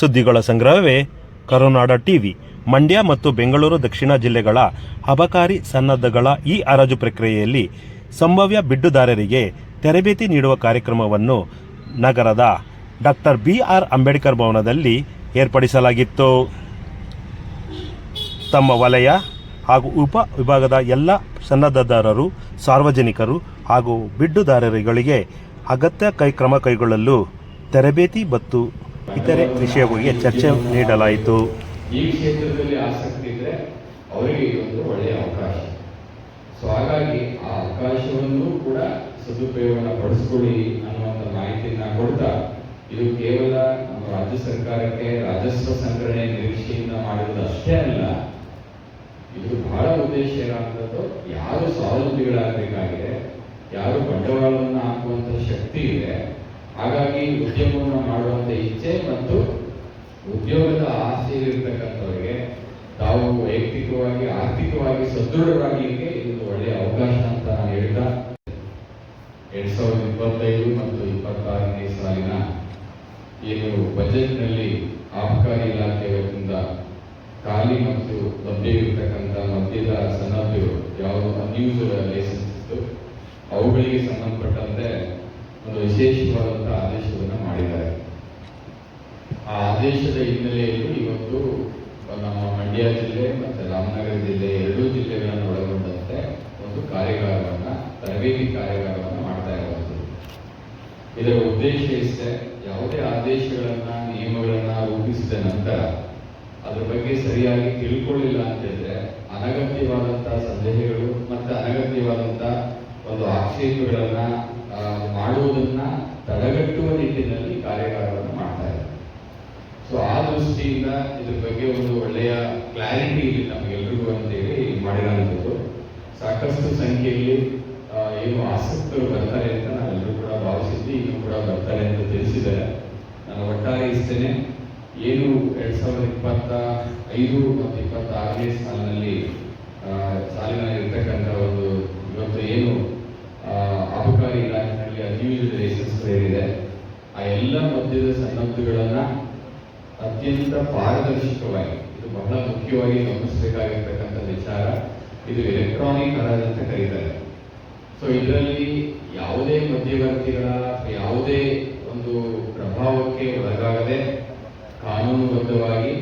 ಸುದ್ದಿಗಳ ಸಂಗ್ರಹವೇ ಕರುನಾಡ ಟಿವಿ. ಮಂಡ್ಯ ಮತ್ತು ಬೆಂಗಳೂರು ದಕ್ಷಿಣ ಜಿಲ್ಲೆಗಳ ಅಬಕಾರಿ ಸನ್ನದ್ಧಗಳ ಈ ಹರಾಜು ಪ್ರಕ್ರಿಯೆಯಲ್ಲಿ ಸಂಭವ್ಯ ಬಿಡ್ಡುದಾರರಿಗೆ ತರಬೇತಿ ನೀಡುವ ಕಾರ್ಯಕ್ರಮವನ್ನು ನಗರದ ಡಾಕ್ಟರ್ ಬಿ ಆರ್ ಅಂಬೇಡ್ಕರ್ ಭವನದಲ್ಲಿ ಏರ್ಪಡಿಸಲಾಗಿತ್ತು. ತಮ್ಮ ವಲಯ ಹಾಗೂ ಉಪ ವಿಭಾಗದ ಎಲ್ಲ ಸನ್ನದ್ಧದಾರರು, ಸಾರ್ವಜನಿಕರು ಹಾಗೂ ಬಿಡ್ಡುದಾರರುಗಳಿಗೆ ಅಗತ್ಯ ಕೈ ಕ್ರಮ ಕೈಗೊಳ್ಳಲು ತರಬೇತಿ ಮತ್ತು ಇತರೆ ವಿಷಯಗಳಿಗೆ ಚರ್ಚೆ ನೀಡಲಾಯಿತು. ಈ ಕ್ಷೇತ್ರದಲ್ಲಿ ಆಸಕ್ತಿ ಇದ್ರೆ ಅವರಿಗೆ ಇದೊಂದು ಒಳ್ಳೆಯ ಅವಕಾಶ. ಸೊ ಹಾಗಾಗಿ ಆ ಅವಕಾಶವನ್ನು ಕೂಡ ಸದುಪಯೋಗನ ಪಡಿಸ್ಕೊಳ್ಳಿ ಅನ್ನುವಂಥ ಮಾಹಿತಿಯನ್ನು ಕೊಡ್ತಾ ಇದು ಕೇವಲ ನಮ್ಮ ರಾಜ್ಯ ಸರ್ಕಾರಕ್ಕೆ ರಾಜಸ್ವ ಸಂಗ್ರಹಣೆ ನಿರೀಕ್ಷೆಯಿಂದ ಮಾಡಿರೋದು ಅಷ್ಟೇ ಅಲ್ಲ, ಇದು ಬಹಳ ಉದ್ದೇಶ ಏನಾಗ್ತದೋ ಯಾರು ಸ್ವಾವಲಂಬಿಗಳಾಗಬೇಕಾಗಿದೆ, ಯಾರು ಬಂಡವಾಳವನ್ನು ಹಾಕುವಂತ ಶಕ್ತಿ ಇದೆ ಹಾಗಾಗಿ ಉದ್ಯಮವನ್ನು ಮಾಡುವಂತ ಇಚ್ಛೆ ಮತ್ತು ಉದ್ಯೋಗದ ಆಸೆ ಇರತಕ್ಕಂಥವರಿಗೆ ತಾವು ವೈಯಕ್ತಿಕವಾಗಿ, ಆರ್ಥಿಕವಾಗಿ ಸದೃಢರಾಗಲಿಕ್ಕೆ ಇದೊಂದು ಒಳ್ಳೆಯ ಅವಕಾಶ ಅಂತ ನಾನು ಹೇಳ್ತಾ ಎರಡ್ ಸಾವಿರದ ಇಪ್ಪತ್ತೈದು ಮತ್ತು ಇಪ್ಪತ್ತಾರನೇ ಸಾಲಿನ ಏನು ಬಜೆಟ್ನಲ್ಲಿ ಆಬಕಾರಿ ಇಲಾಖೆ ವತಿಯಿಂದ ಖಾಲಿ ಮತ್ತು ಲಭ್ಯವಿರತಕ್ಕಂಥ ಮದ್ಯದ ಸನ್ನದ್ಧಗಳು ಯಾವುದು ಅನ್ಯೂಸ್ ಲೈಸೆನ್ಸ್ ಇತ್ತು, ಅವುಗಳಿಗೆ ಸಂಬಂಧಪಟ್ಟಂತೆ ಒಂದು ವಿಶೇಷವಾದಂತಹ ಆದೇಶವನ್ನು ಮಾಡಿದ್ದಾರೆ. ಆ ಆದೇಶದ ಹಿನ್ನೆಲೆಯಲ್ಲಿ ಇವತ್ತು ನಮ್ಮ ಮಂಡ್ಯ ಜಿಲ್ಲೆ ಮತ್ತು ರಾಮನಗರ ಜಿಲ್ಲೆ ಎರಡೂ ಜಿಲ್ಲೆಗಳನ್ನು ಒಳಗೊಂಡಂತೆ ಒಂದು ಕಾರ್ಯಾಗಾರವನ್ನು, ತರಬೇತಿ ಕಾರ್ಯಾಗಾರವನ್ನು ಮಾಡ್ತಾ ಇರುವಂಥದ್ದು ಇದರ ಉದ್ದೇಶ ಇಷ್ಟೇ, ಯಾವುದೇ ಆದೇಶಗಳನ್ನ, ನಿಯಮಗಳನ್ನ ರೂಪಿಸಿದ ನಂತರ ಅದ್ರ ಬಗ್ಗೆ ಸರಿಯಾಗಿ ತಿಳ್ಕೊಳ್ಳಿಲ್ಲ ಅಂತ ಹೇಳಿದ್ರೆ ಅನಗತ್ಯವಾದಂತಹ ಸಂದೇಹಗಳು ಮತ್ತೆ ಅನಗತ್ಯವಾದಂತಹ ಒಂದು ಆಕ್ಷೇಪಗಳನ್ನ ಆ, ಮಾಡುವುದನ್ನ ತಡೆಗಟ್ಟುವ ನಿಟ್ಟಿನಲ್ಲಿ ಕಾರ್ಯಾಗಾರವನ್ನು ಮಾಡ್ತಾ ಇದ್ದಾರೆ ಸೊ ಆ ದೃಷ್ಟಿಯಿಂದ ಇದ್ರ ಬಗ್ಗೆ ಒಂದು ಒಳ್ಳೆಯ ಕ್ಲಾರಿಟಿ ಇಲ್ಲಿ ನಮಗೆಲ್ರಿಗೂ ಅಂತೇಳಿ ಮಾಡಿರೋಂಥದ್ದು. ಸಾಕಷ್ಟು ಸಂಖ್ಯೆಯಲ್ಲಿ ಏನು ಆಸಕ್ತರು ಬರ್ತಾರೆ ಅಂತ ನಾವೆಲ್ಲರೂ ಕೂಡ ಭಾವಿಸಿದ್ವಿ, ಇನ್ನೂ ಕೂಡ ಬರ್ತಾರೆ ಅಂತ ತಿಳಿಸಿದ್ದಾರೆ. ನಾನು ಒಟ್ಟಾರೆ ಇಷ್ಟೇನೆ, ಏನು ಎರಡ್ ಸಾವಿರದ ಇಪ್ಪತ್ತ ಐದು ಮತ್ತು ಇಪ್ಪತ್ತಾರನೇ ಸಾಲಿನಲ್ಲಿ ಸಾಲಿನಲ್ಲಿ ಇರ್ತಕ್ಕಂಥ ಒಂದು ಇವತ್ತು ಏನು ಅಬಕಾರಿ ಇಲಾಖೆಯಲ್ಲಿ ಅನ್ಯೂಸ್ಡ್ ಲೈಸೆನ್ಸ್ ಏನಿದೆ ಆ ಎಲ್ಲ ಮಧ್ಯದ ಸನ್ನದ್ಧಗಳನ್ನ ಅತ್ಯಂತ ಪಾರದರ್ಶಕವಾಗಿ, ಇದು ಬಹಳ ಮುಖ್ಯವಾಗಿ ಗಮನಿಸಬೇಕಾಗಿರ್ತಕ್ಕಂಥ ವಿಚಾರ, ಇದು ಎಲೆಕ್ಟ್ರಾನಿಕ್ ಹರಾಜ್ ಅಂತ ಕರೀತಾರೆ. ಸೊ ಇದರಲ್ಲಿ ಯಾವುದೇ ಮಧ್ಯವರ್ತಿಗಳ ಯಾವುದೇ ಒಂದು ಪ್ರಭಾವಕ್ಕೆ ಒಳಗಾಗದೆ ಕಾನೂನುಬದ್ಧವಾಗಿ,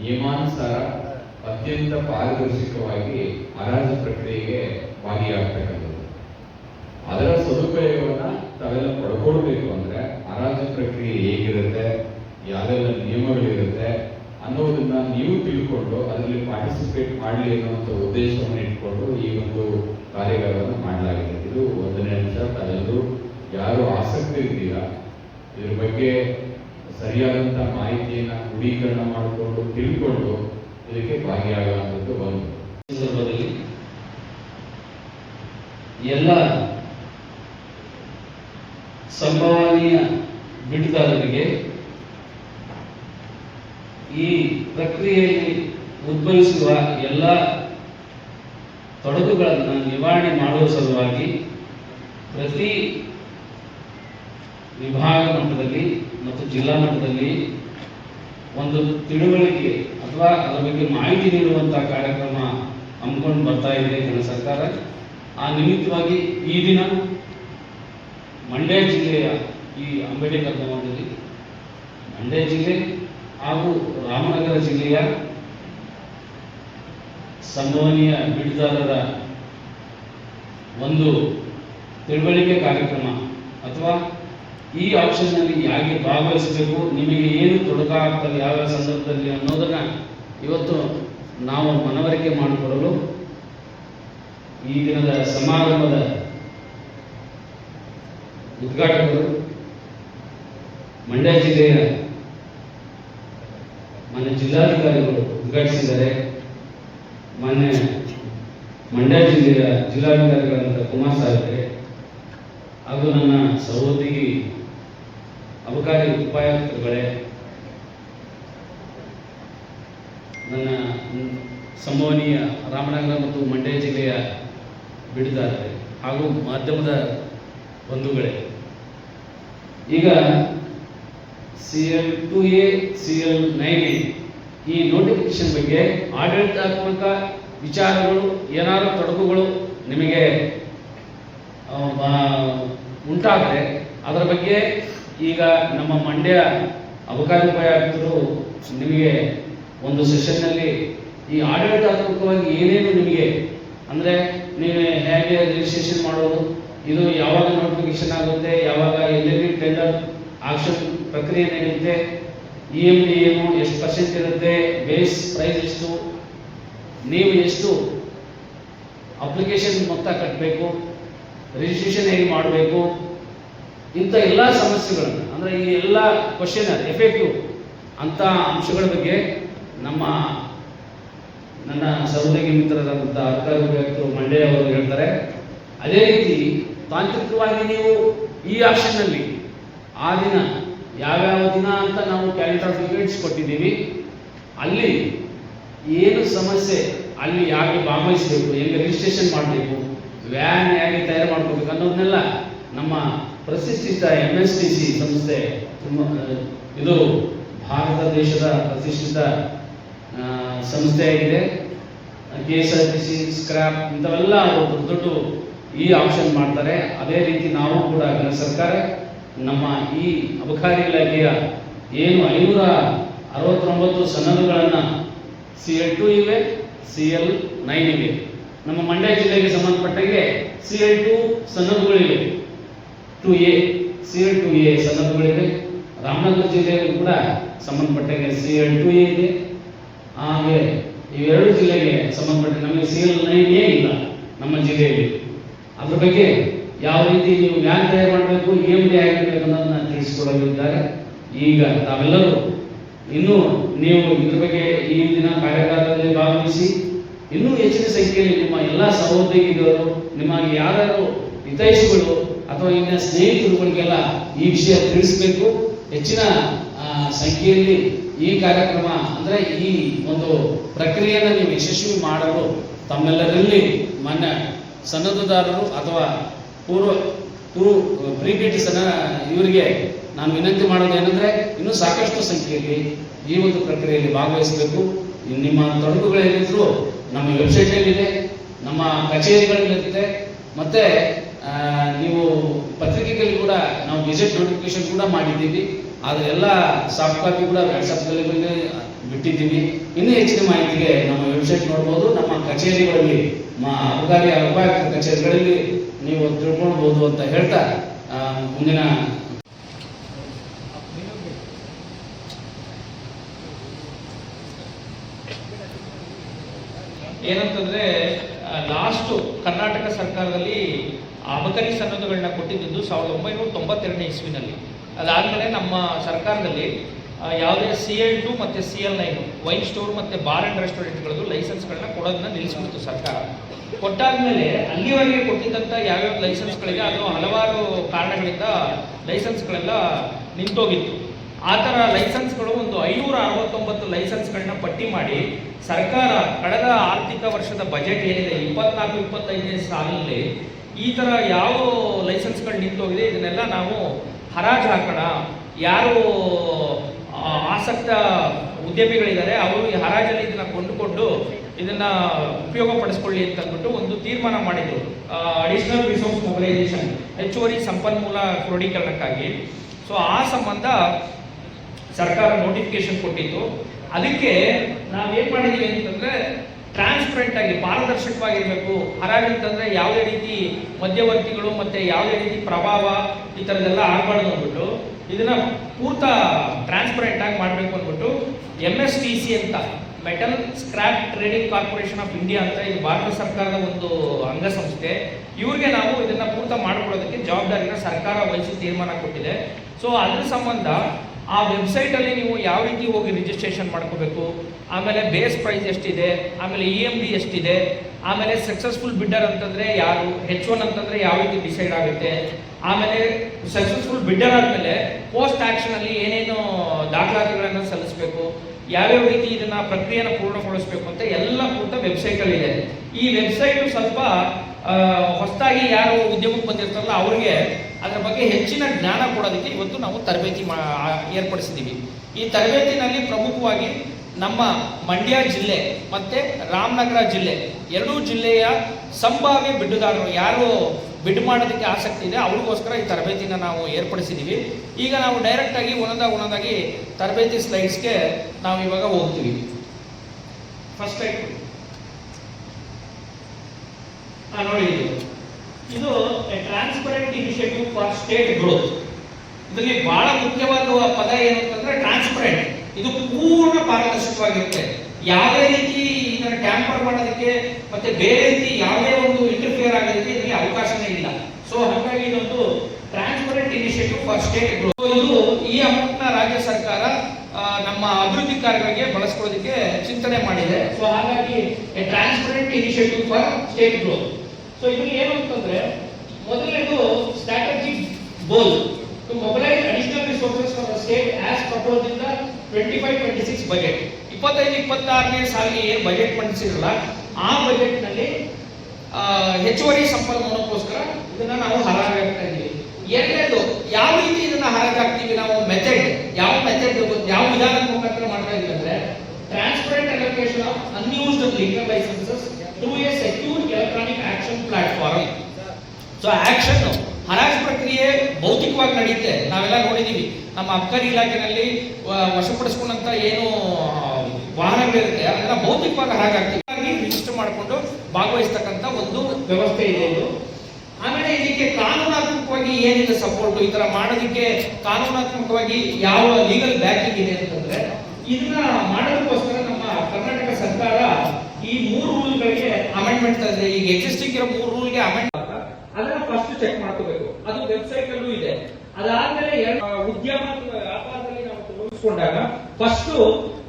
ನಿಯಮಾನುಸಾರ ಅತ್ಯಂತ ಪಾರದರ್ಶಕವಾಗಿ ಹರಾಜು ಪ್ರಕ್ರಿಯೆಗೆ ಭಾಗಿಯಾಗ್ತಕ್ಕಂಥದ್ದು. ಅದರ ಸದುಪಯೋಗವನ್ನು ತಾವೆಲ್ಲ ಪಡ್ಕೊಳ್ಬೇಕು ಅಂದ್ರೆ ಹರಾಜು ಪ್ರಕ್ರಿಯೆ ಹೇಗಿರುತ್ತೆ ಯಾವೆಲ್ಲ ನಿಯಮಗಳಿರುತ್ತೆ ಅನ್ನೋದನ್ನ ನೀವು ತಿಳ್ಕೊಂಡು ಅದರಲ್ಲಿ ಪಾರ್ಟಿಸಿಪೇಟ್ ಮಾಡಲಿ ಅನ್ನುವಂಥ ಉದ್ದೇಶವನ್ನು ಇಟ್ಕೊಂಡು ಈ ಒಂದು ಕಾರ್ಯಗಳನ್ನು ಮಾಡಲಾಗಿದೆ. ಇದು ಒಂದನೇ ಅಂಶ. ತಾವೆಲ್ಲರೂ ಯಾರು ಆಸಕ್ತಿ ಇದ್ದೀರಾ? ಇದ್ರ ಬಗ್ಗೆ ಸರಿಯಾದಂಥ ಮಾಹಿತಿಯನ್ನ ಕ್ರೋಢೀಕರಣ ಮಾಡಿಕೊಂಡು ತಿಳ್ಕೊಂಡು ಇದಕ್ಕೆ ಭಾಗಿಯಾಗುವಂಥದ್ದು ಒಂದು. ಸಂದರ್ಭದಲ್ಲಿ ಎಲ್ಲ ಸಂಭವನೀಯ ಬಿಡುದಾರರಿಗೆ ಈ ಪ್ರಕ್ರಿಯೆಯಲ್ಲಿ ಉದ್ಭವಿಸುವ ಎಲ್ಲ ತೊಡಕುಗಳನ್ನು ನಿವಾರಣೆ ಮಾಡುವ ಸಲುವಾಗಿ ಪ್ರತಿ ವಿಭಾಗ ಮಟ್ಟದಲ್ಲಿ ಮತ್ತು ಜಿಲ್ಲಾ ಮಟ್ಟದಲ್ಲಿ ಒಂದು ತಿಳುವಳಿಕೆ ಅಥವಾ ಅದರ ಬಗ್ಗೆ ಮಾಹಿತಿ ನೀಡುವಂತಹ ಕಾರ್ಯಕ್ರಮ ಹಮ್ಮಿಕೊಂಡು ಬರ್ತಾ ಇದೆ ಕೇಂದ್ರ ಸರ್ಕಾರ. ಆ ನಿಮಿತ್ತವಾಗಿ ಈ ದಿನ ಮಂಡ್ಯ ಜಿಲ್ಲೆಯ ಈ ಅಂಬೇಡ್ಕರ್ ಭವನದಲ್ಲಿ, ಮಂಡ್ಯ ಜಿಲ್ಲೆ ಹಾಗೂ ರಾಮನಗರ ಜಿಲ್ಲೆಯ ಸಂಭವನೀಯ ಬಿಡುದಾರರ ಒಂದು ತಿಳುವಳಿಕೆ ಕಾರ್ಯಕ್ರಮ ಅಥವಾ ಈ ಆಪ್ಷನ್ನಲ್ಲಿ ಹೇಗೆ ಭಾಗವಹಿಸಬೇಕು, ನಿಮಗೆ ಏನು ತೊಡಕಾಗ್ತದೆ ಯಾವ ಸಂದರ್ಭದಲ್ಲಿ ಅನ್ನೋದನ್ನು ಇವತ್ತು ನಾವು ಮನವರಿಕೆ ಮಾಡಿಕೊಡಲು ಈ ದಿನದ ಸಮಾರಂಭದ ಉದ್ಘಾಟಕರು ಮಂಡ್ಯ ಜಿಲ್ಲೆಯ ಮಾನ್ಯ ಜಿಲ್ಲಾಧಿಕಾರಿಗಳು ಉದ್ಘಾಟಿಸಿದ್ದಾರೆ. ಮಾನ್ಯ ಮಂಡ್ಯ ಜಿಲ್ಲೆಯ ಜಿಲ್ಲಾಧಿಕಾರಿಗಳಾದಂಥ ಕುಮಾರ್ ಸಾಹೇಬ್ರೆ, ಹಾಗೂ ನನ್ನ ಸಹೋದರಿ ಅಬಕಾರಿ ಉಪಾಯುಕ್ತಗಳೇ ನನ್ನ ಸಂಭವನೀಯ ರಾಮನಗರ ಮತ್ತು ಮಂಡ್ಯ ಜಿಲ್ಲೆಯ ಬಿಡಿದಾರರೆ ಹಾಗೂ ಮಾಧ್ಯಮದ ಬಂಧುಗಳೇ. ಈಗ C L two A C L nine A ಈ ನೋಟಿಫಿಕೇಶನ್ ಬಗ್ಗೆ ಆಡಳಿತಾತ್ಮಕ ವಿಚಾರಗಳು, ಏನಾದರೂ ತೊಡಕುಗಳು ನಿಮಗೆ ಉಂಟಾದರೆ ಅದರ ಬಗ್ಗೆ ಈಗ ನಮ್ಮ ಮಂಡ್ಯ ಅಬಕಾರಿ ಉಪಾಯುಕ್ತರು ನಿಮಗೆ ಒಂದು ಸೆಷನ್ನಲ್ಲಿ ಈ ಆಡಳಿತಾತ್ಮಕವಾಗಿ ಏನೇನು ನಿಮಗೆ, ಅಂದರೆ ನೀವು ಹೇಗೆ ರಿಜಿಸ್ಟ್ರೇಷನ್ ಮಾಡೋದು, ಇದು ಯಾವಾಗ ನೋಟಿಫಿಕೇಶನ್ ಆಗುತ್ತೆ, ಯಾವಾಗ ಎಲ್ಲೆಲ್ಲಿ ಟೆಂಡರ್ ಆಕ್ಷನ್ ಪ್ರಕ್ರಿಯೆ ನಡೆಯುತ್ತೆ ಇ ಎಂ ಡಿ ಏನು ಎಷ್ಟು ಪರ್ಸೆಂಟ್ ಇರುತ್ತೆ ಬೇಸ್ ಪ್ರೈಸ್ ಎಷ್ಟು, ನೀವು ಎಷ್ಟು ಅಪ್ಲಿಕೇಶನ್ ಮೊತ್ತ ಕಟ್ಟಬೇಕು ರಿಜಿಸ್ಟ್ರೇಷನ್ ಹೇಗೆ ಮಾಡಬೇಕು, ಇಂಥ ಎಲ್ಲ ಸಮಸ್ಯೆಗಳನ್ನು, ಅಂದರೆ ಈ ಎಲ್ಲ ಕ್ವಶನ್ ಎಫೆಕ್ಟಿವ್ ಅಂಥ ಅಂಶಗಳ ಬಗ್ಗೆ ನಮ್ಮ ನನ್ನ ಸಹೋದ್ಯೋಗಿ ಮಿತ್ರರಾದಂಥ ಅಧಿಕಾರಿ ವ್ಯಕ್ತರು ಮಂಡ್ಯ ಅವರು ಹೇಳ್ತಾರೆ. ಅದೇ ರೀತಿ ತಾಂತ್ರಿಕವಾಗಿ ನೀವು ಈ ಆಪ್ಷನ್ನಲ್ಲಿ ಆ ದಿನ ಯಾವ್ಯಾವ ದಿನ ಅಂತ ನಾವು ಕ್ಯಾಲೆಂಡರ್ ಆಫ್ ಇವೆಂಟ್ಸ್ ಕೊಟ್ಟಿದ್ದೀವಿ ಅಲ್ಲಿ ಏನು ಸಮಸ್ಯೆ, ಅಲ್ಲಿ ಯಾಕೆ ಭಾಗವಹಿಸಬೇಕು ಹೆಂಗೆ ರಿಜಿಸ್ಟ್ರೇಷನ್ ಮಾಡಬೇಕು ವ್ಯಾನ್ ಹೇಗೆ ತಯಾರು ಮಾಡ್ಕೋಬೇಕು ಅನ್ನೋದನ್ನೆಲ್ಲ ನಮ್ಮ ಪ್ರತಿಷ್ಠಿತ ಎಂ ಎಸ್ ಟಿ ಸಿ ಸಂಸ್ಥೆ ತುಂಬ, ಇದು ಭಾರತ ದೇಶದ ಪ್ರತಿಷ್ಠಿತ ಸಂಸ್ಥೆಯಾಗಿದೆ K S R T C scrap ಇಂಥವೆಲ್ಲ ಅವರು ದೊಡ್ಡ ದೊಡ್ಡ ಈ ಆಪ್ಷನ್ ಮಾಡ್ತಾರೆ. ಅದೇ ರೀತಿ ನಾವು ಕೂಡ ಸರ್ಕಾರ ನಮ್ಮ ಈ ಅಬಕಾರಿ ಇಲಾಖೆಯ ಏನು ಐನೂರ ಅರವತ್ತೊಂಬತ್ತು ಸನ್ನದುಗಳನ್ನು ಸಿ ಎಲ್ ಟು ಇವೆ ಸಿ ಎಲ್ ನೈನ್ ಇವೆ. ನಮ್ಮ ಮಂಡ್ಯ ಜಿಲ್ಲೆಗೆ ಸಂಬಂಧಪಟ್ಟಂಗೆ C L two ಸನ್ನದುಗಳಿವೆ two A C L two A ಸನ್ನದುಗಳಿವೆ Ramanagara ಜಿಲ್ಲೆಗೂ ಕೂಡ ಸಂಬಂಧಪಟ್ಟಂಗೆ ಸಿ ಎಲ್ ಟು ಎ ಇದೆ. ಹಾಗೆ ಇವೆರಡು ಜಿಲ್ಲೆಗೆ ಸಂಬಂಧಪಟ್ಟ ನಮಗೆ ಸಿ ಎಲ್ ನೈನ್ ಎ ಇಲ್ಲ ನಮ್ಮ ಜಿಲ್ಲೆಯಲ್ಲಿ. ಅದ್ರ ಬಗ್ಗೆ ಯಾವ ರೀತಿ ನೀವು ವ್ಯಾಖ್ಯಾನ ಮಾಡಬೇಕು, ಏನು ಡಿ ಆಗಿರ್ಬೇಕು ಅನ್ನೋದನ್ನ ತಿಳಿಸಿಕೊಡಲಿದ್ದಾರೆ. ಈಗ ತಾವೆಲ್ಲರೂ ಇನ್ನೂ ನೀವು ಇದ್ರ ಬಗ್ಗೆ ಈ ದಿನ ಕಾರ್ಯಾಗಾರದಲ್ಲಿ ಭಾಗವಹಿಸಿ ಇನ್ನೂ ಹೆಚ್ಚಿನ ಸಂಖ್ಯೆಯಲ್ಲಿ ನಿಮ್ಮ ಎಲ್ಲ ಸಹೋದ್ಯೋಗಿಗಳು, ನಿಮಗೆ ಯಾರ್ಯಾರು ಹಿತೈಷಿಗಳು ಅಥವಾ ಇನ್ನ ಸ್ನೇಹಿತರುಗಳಿಗೆಲ್ಲ ಈ ವಿಷಯ ತಿಳಿಸಬೇಕು. ಹೆಚ್ಚಿನ ಸಂಖ್ಯೆಯಲ್ಲಿ ಈ ಕಾರ್ಯಕ್ರಮ ಅಂದ್ರೆ ಈ ಒಂದು ಪ್ರಕ್ರಿಯೆಯನ್ನು ನೀವು ಯಶಸ್ವಿ ಮಾಡಲು ತಮ್ಮೆಲ್ಲರಲ್ಲಿ ಮಾನ್ಯ ಸನ್ನದ್ಧದಾರರು ಅಥವಾ ಪೂರ್ವ ಪೂರ್ವ ಪ್ರೀಪೇಟಿ ಸನ ಇವರಿಗೆ ನಾನು ವಿನಂತಿ ಮಾಡೋದು ಏನಂದ್ರೆ ಇನ್ನೂ ಸಾಕಷ್ಟು ಸಂಖ್ಯೆಯಲ್ಲಿ ಈ ಒಂದು ಪ್ರಕ್ರಿಯೆಯಲ್ಲಿ ಭಾಗವಹಿಸಬೇಕು. ನಿಮ್ಮ ತೊಡಕುಗಳೇನಿದ್ರು ನಮ್ಮ ವೆಬ್ಸೈಟಲ್ಲಿದೆ ನಮ್ಮ ಕಚೇರಿಗಳಲ್ಲಿರುತ್ತೆ. ಮತ್ತೆ ನೀವು ಪತ್ರಿಕೆಗಳಲ್ಲಿ ಕೂಡ ನಾವು ಗೆಜೆಟ್ ನೋಟಿಫಿಕೇಶನ್ ಕೂಡ ಮಾಡಿದ್ದೀವಿ. ಆದರೆ ಎಲ್ಲ ಸಾಫ್ಟ್ ಕಾಪಿ ಕೂಡ ವಾಟ್ಸಪ್ನಲ್ಲಿ ಬಿಟ್ಟಿದ್ದೀವಿ. ಇನ್ನೂ ಹೆಚ್ಚಿನ ಮಾಹಿತಿಗೆ ನಮ್ಮ ವೆಬ್ಸೈಟ್ ನೋಡ್ಬೋದು. ನಮ್ಮ ಕಚೇರಿಗಳಲ್ಲಿ ಅಬಕಾರಿ ಉಪಾಯುಕ್ತ ಕಚೇರಿಗಳಲ್ಲಿ ನೀವು ತಿಳ್ಕೊಳ್ಬೋದು ಅಂತ ಹೇಳ್ತಾ ಮುಂದಿನ ಏನಂತಂದ್ರೆ ಲಾಸ್ಟ್ ಕರ್ನಾಟಕ ಸರ್ಕಾರದಲ್ಲಿ ಅಬಕಾರಿ ಸನ್ನದುಗಳನ್ನ ಕೊಟ್ಟಿದ್ದು ಸಾವಿರದ ಒಂಬೈನೂರ ತೊಂಬತ್ತೆರಡನೇ ಇಸ್ವಿನಲ್ಲಿ. ಅದಾದ್ಮೇಲೆ ನಮ್ಮ ಸರ್ಕಾರದಲ್ಲಿ ಯಾವುದೇ ಸಿ ಎಲ್ ಟು ಮತ್ತು C L nine wine store ಮತ್ತು ಬಾರ್ ಆ್ಯಂಡ್ ರೆಸ್ಟೋರೆಂಟ್ಗಳದ್ದು ಲೈಸೆನ್ಸ್ಗಳನ್ನ ಕೊಡೋದನ್ನ ನಿಲ್ಲಿಸ್ಬಿಡ್ತು ಸರ್ಕಾರ. ಕೊಟ್ಟಾದ್ಮೇಲೆ ಅಲ್ಲಿವರೆಗೆ ಕೊಟ್ಟಿದ್ದಂಥ ಯಾವ್ಯಾವ ಲೈಸೆನ್ಸ್ಗಳಿಗೆ ಅದು ಹಲವಾರು ಕಾರಣಗಳಿಂದ ಲೈಸೆನ್ಸ್ಗಳೆಲ್ಲ ನಿಂತೋಗಿತ್ತು. ಆ ಥರ ಲೈಸೆನ್ಸ್ಗಳು ಒಂದು ಐನೂರ ಅರವತ್ತೊಂಬತ್ತು ಲೈಸೆನ್ಸ್ಗಳನ್ನ ಪಟ್ಟಿ ಮಾಡಿ ಸರ್ಕಾರ ಕಳೆದ ಆರ್ಥಿಕ ವರ್ಷದ ಬಜೆಟ್ ಏನಿದೆ, ಇಪ್ಪತ್ನಾಲ್ಕು, ಇಪ್ಪತ್ತೈದನೇ ಸಾಲಿನಲ್ಲಿ ಈ ಥರ ಯಾವ ಲೈಸೆನ್ಸ್ಗಳು ನಿಂತೋಗಿದೆ, ಇದನ್ನೆಲ್ಲ ನಾವು ಹರಾಜು ಹಾಕೋಣ, ಯಾರು ಆಸಕ್ತ ಉದ್ಯಮಿಗಳಿದ್ದಾರೆ, ಅವರು ಈ ಹರಾಜಲ್ಲಿ ಇದನ್ನ ಕೊಂಡುಕೊಂಡು ಇದನ್ನ ಉಪಯೋಗ ಪಡಿಸ್ಕೊಳ್ಳಿ ಅಂತ ಅಂದ್ಬಿಟ್ಟು ಒಂದು ತೀರ್ಮಾನ ಮಾಡಿದ್ರು. ಅಡಿಷನಲ್ ರಿಸೋರ್ಸ್ ಮೊಬಿಲೈಸೇಷನ್ ಹೆಚ್ಚುವರಿ ಸಂಪನ್ಮೂಲ ಕ್ರೋಢೀಕರಣಕ್ಕಾಗಿ ಸೊ ಆ ಸಂಬಂಧ ಸರ್ಕಾರ ನೋಟಿಫಿಕೇಶನ್ ಕೊಟ್ಟಿತ್ತು. ಅದಕ್ಕೆ ನಾವು ಏನು ಮಾಡಿದೀವಿ ಅಂತಂದ್ರೆ ಟ್ರಾನ್ಸ್ಪರೆಂಟ್ ಆಗಿ, ಪಾರದರ್ಶಕವಾಗಿರ್ಬೇಕು. ಹರಾಜು ಅಂತಂದ್ರೆ ಯಾವುದೇ ರೀತಿ ಮಧ್ಯವರ್ತಿಗಳು ಮತ್ತೆ ಯಾವುದೇ ರೀತಿ ಪ್ರಭಾವ ಈ ಥರದ್ದೆಲ್ಲ ಆಗಬಾರ್ದು ಅಂದ್ಬಿಟ್ಟು ಇದನ್ನ ಪೂರ್ತ ಟ್ರಾನ್ಸ್ಪರೆಂಟ್ ಆಗಿ ಮಾಡಬೇಕು ಅಂದ್ಬಿಟ್ಟು ಎಂ ಎಸ್ ಟಿ ಸಿ ಅಂತ metal scrap trading corporation of India ಅಂತ ಇದು ಭಾರತ ಸರ್ಕಾರದ ಒಂದು ಅಂಗಸಂಸ್ಥೆ. ಇವ್ರಿಗೆ ನಾವು ಇದನ್ನ ಪೂರ್ತ ಮಾಡಿಕೊಡೋದಕ್ಕೆ ಜವಾಬ್ದಾರಿನ ಸರ್ಕಾರ ವಹಿಸಿ ತೀರ್ಮಾನ ಕೊಟ್ಟಿದೆ. ಸೊ ಅದ್ರ ಸಂಬಂಧ ಆ ವೆಬ್ಸೈಟಲ್ಲಿ ನೀವು ಯಾವ ರೀತಿ ಹೋಗಿ ರಿಜಿಸ್ಟ್ರೇಷನ್ ಮಾಡ್ಕೋಬೇಕು? ಆಮೇಲೆ ಬೇಸ್ ಪ್ರೈಸ್ ಎಷ್ಟಿದೆ? ಆಮೇಲೆ ಇ ಎಂ ಡಿ ಎಷ್ಟಿದೆ? ಆಮೇಲೆ ಸಕ್ಸಸ್ಫುಲ್ ಬಿಡ್ಡರ್ ಅಂತಂದರೆ ಯಾರು? ಹೆಚ್ ಒನ್ ಅಂತಂದರೆ ಯಾವ ರೀತಿ ಡಿಸೈಡ್ ಆಗುತ್ತೆ? ಆಮೇಲೆ ಸಕ್ಸಸ್ಫುಲ್ ಬಿಡ್ಡರ್ ಆದಮೇಲೆ ಪೋಸ್ಟ್ ಆ್ಯಕ್ಷನಲ್ಲಿ ಏನೇನು ದಾಖಲಾತಿಗಳನ್ನು ಸಲ್ಲಿಸಬೇಕು? ಯಾವ್ಯಾವ ರೀತಿ ಇದನ್ನ ಪ್ರಕ್ರಿಯೆನ ಪೂರ್ಣಗೊಳಿಸಬೇಕು ಅಂತ ಎಲ್ಲ ಪೂರ್ತ ವೆಬ್ಸೈಟಲ್ಲಿದೆ ಈ ವೆಬ್ಸೈಟ್ ಸ್ವಲ್ಪ ಹೊಸದಾಗಿ ಯಾರು ಉದ್ಯಮಕ್ಕೆ ಬಂದಿರ್ತಾರಲ್ಲ ಅವ್ರಿಗೆ ಅದರ ಬಗ್ಗೆ ಹೆಚ್ಚಿನ ಜ್ಞಾನ ಕೊಡೋದಕ್ಕೆ ಇವತ್ತು ನಾವು ತರಬೇತಿ ಏರ್ಪಡಿಸಿದ್ದೀವಿ. ಈ ತರಬೇತಿನಲ್ಲಿ ಪ್ರಮುಖವಾಗಿ ನಮ್ಮ ಮಂಡ್ಯ ಜಿಲ್ಲೆ ಮತ್ತು ರಾಮನಗರ ಜಿಲ್ಲೆ ಎರಡೂ ಜಿಲ್ಲೆಯ ಸಂಭಾವ್ಯ ಬಿಡ್ಡುದಾರರು ಯಾರು ಬಿಡ್ ಮಾಡೋದಕ್ಕೆ ಆಸಕ್ತಿ ಇದೆ, ಅವ್ರಿಗೋಸ್ಕರ ಈ ತರಬೇತಿನ ನಾವು ಏರ್ಪಡಿಸಿದ್ದೀವಿ. ಈಗ ನಾವು ಡೈರೆಕ್ಟಾಗಿ ಒಂದೊಂದಾಗಿ ಒಂದೊಂದಾಗಿ ತರಬೇತಿ ಸ್ಲೈಡ್ಸ್ಗೆ ನಾವು ಇವಾಗ ಹೋಗ್ತೀವಿ. ಫಸ್ಟ್ ನೋಡಿ ಇದು transparent initiative for state growth ಇದರಲ್ಲಿ ಬಹಳ ಮುಖ್ಯವಾದ ಪದ ಏನು ಅಂತಂದ್ರೆ ಟ್ರಾನ್ಸ್ಪರೆಂಟ್ ಇದು ಪೂರ್ಣ ಪಾರದರ್ಶಕವಾಗಿರುತ್ತೆ. ಯಾವುದೇ ರೀತಿ ಇದನ್ನ ಟ್ಯಾಂಪರ್ ಮಾಡೋದಕ್ಕೆ ಮತ್ತೆ ಬೇರೆ ರೀತಿ ಯಾವುದೇ ಒಂದು ಇಂಟರ್ಫಿಯರ್ ಆಗೋದಕ್ಕೆ ಇದರಲ್ಲಿ ಅವಕಾಶನೇ ಇಲ್ಲ. ಸೊ ಹಾಗಾಗಿ ಇದೊಂದು transparent initiative for state growth ಇದು ಈ ಅಮೌಂಟ್ನ ರಾಜ್ಯ ಸರ್ಕಾರ ನಮ್ಮ ಅಭಿವೃದ್ಧಿ ಕಾರ್ಯಗಳಿಗೆ ಬಳಸ್ಕೊಳ್ಳೋದಕ್ಕೆ ಚಿಂತನೆ ಮಾಡಿದೆ. ಸೊ ಹಾಗಾಗಿ transparent initiative for state growth so ಇದ್ರಲ್ಲಿ ಏನು ಅಂತಂದ್ರೆ ಮೊದಲನೇದು strategic goal to mobilise additional resources for the state as propose in the twenty five twenty six budget ಇಪ್ಪತ್ತೈದು ಇಪ್ಪತ್ತಾರನೇ ಸಾಲಿಗೆ ಏನು ಬಜೆಟ್ ಮಂಡಿಸಿರಲ್ಲ ಆ ಬಜೆಟ್ನಲ್ಲಿ ಆ, ಹೆಚ್ಚುವರಿ ಸಂಪನ್ಮೂಲಕ್ಕೋಸ್ಕರ ಇದನ್ನ ನಾವು ಹರಾಜಾಗ್ತಾ ಇದ್ದೀವಿ. ಎರಡನೇದು ಯಾವ ರೀತಿ ಇದನ್ನ ಹರಾಜಾಗ್ತೀವಿ ನಾವು? ಮೆಥಡ್ ಯಾವ ಮೆಥಡ್ ಯಾವ ವಿಧಾನದ ಮುಖಾಂತರ ಮಾಡ್ತಾ ಇದೀವಿ ಅಂದ್ರೆ transparent allocation of unused legal licences to a secure electronic auction platform so auction ಹರಾಜು ಪ್ರಕ್ರಿಯೆ ಭೌತಿಕವಾಗಿ ನಡೆಯುತ್ತೆ. ನಾವೆಲ್ಲ ನೋಡಿದೀವಿ. ನಮ್ಮ ಅಬ್ಕಾರಿ ಇಲಾಖೆನಲ್ಲಿ ವಶಪಡಿಸಿಕೊಂಡಂತ ಏನು, ವಾಹನಗಳಿರುತ್ತೆ. ಅದನ್ನ ಭೌತಿಕವಾಗಿ ಹರಾಜಾಗ್ತೀವಿ ರಿಜಿಸ್ಟರ್ ಮಾಡಿಕೊಂಡು ಭಾಗವಹಿಸ್ತಕ್ಕಂಥ ಒಂದು ವ್ಯವಸ್ಥೆ ಇದು ಆಮೇಲೆ ಇದಕ್ಕೆ ಕಾನೂನಾತ್ಮಕವಾಗಿ ಏನಿದೆ ಸಪೋರ್ಟ್ ಈ ತರ ಮಾಡೋದಕ್ಕೆ ಕಾನೂನಾತ್ಮಕವಾಗಿ ಯಾವ ಲೀಗಲ್ ಬ್ಯಾಕಿಂಗ್ ಇದೆ ಅಂತಂದ್ರೆ, ಇದನ್ನ ಮಾಡೋದಕ್ಕೋಸ್ಕರ ನಮ್ಮ ಕರ್ನಾಟಕ ಸರ್ಕಾರ ಈ ಮೂರು ರೂಲ್ಗಳಿಗೆ ಅಮೆಂಡ್ಮೆಂಟ್ ತಂದಿದೆ. ಈಗ ಎಕ್ಸಿಸ್ಟಿಂಗ್ ಇರೋ ಮೂರು ರೂಲ್ಗೆ ಅಮೆಂಡ್ ಅದನ್ನ ಫಸ್ಟ್ ಚೆಕ್ ಮಾಡ್ಕೋಬೇಕು. ಅದು ವೆಬ್ಸೈಟ್ ಅಲ್ಲೂ ಇದೆ. ಅದಾದ್ಮೇಲೆ ಉದ್ಯಮ ವ್ಯಾಪಾರದಲ್ಲಿ ನಾವು ತೊಡಗಿಸ್ಕೊಂಡಾಗ ಫಸ್ಟ್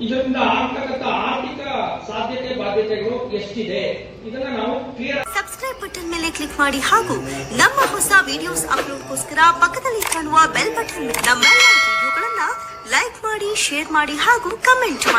ಇದರಿಂದ ಆಗ್ತಕ್ಕಂಥ ಆರ್ಥಿಕ ಸಾಧ್ಯತೆ, ಬಾಧ್ಯತೆಗಳು ಎಷ್ಟಿದೆ? ಇದನ್ನ ನಾವು ಕ್ಲಿಯರ್ ಸಬ್ಸ್ಕ್ರೈಬ್ ಬಟನ್ ಮೇಲೆ ಕ್ಲಿಕ್ ಮಾಡಿ ಹಾಗೂ ನಮ್ಮ ಹೊಸ ವಿಡಿಯೋಸ್ ಅಪ್ಲೋಡ್ಗೋಸ್ಕರ ಪಕ್ಕದಲ್ಲಿ ಕಾಣುವ ಬೆಲ್ ಬಟನ್ ನಮ್ಮೆಲ್ಲ ವಿಡಿಯೋಗಳನ್ನ ಲೈಕ್ ಮಾಡಿ ಶೇರ್ ಮಾಡಿ ಹಾಗೂ ಕಮೆಂಟ್ ಮಾಡಿ.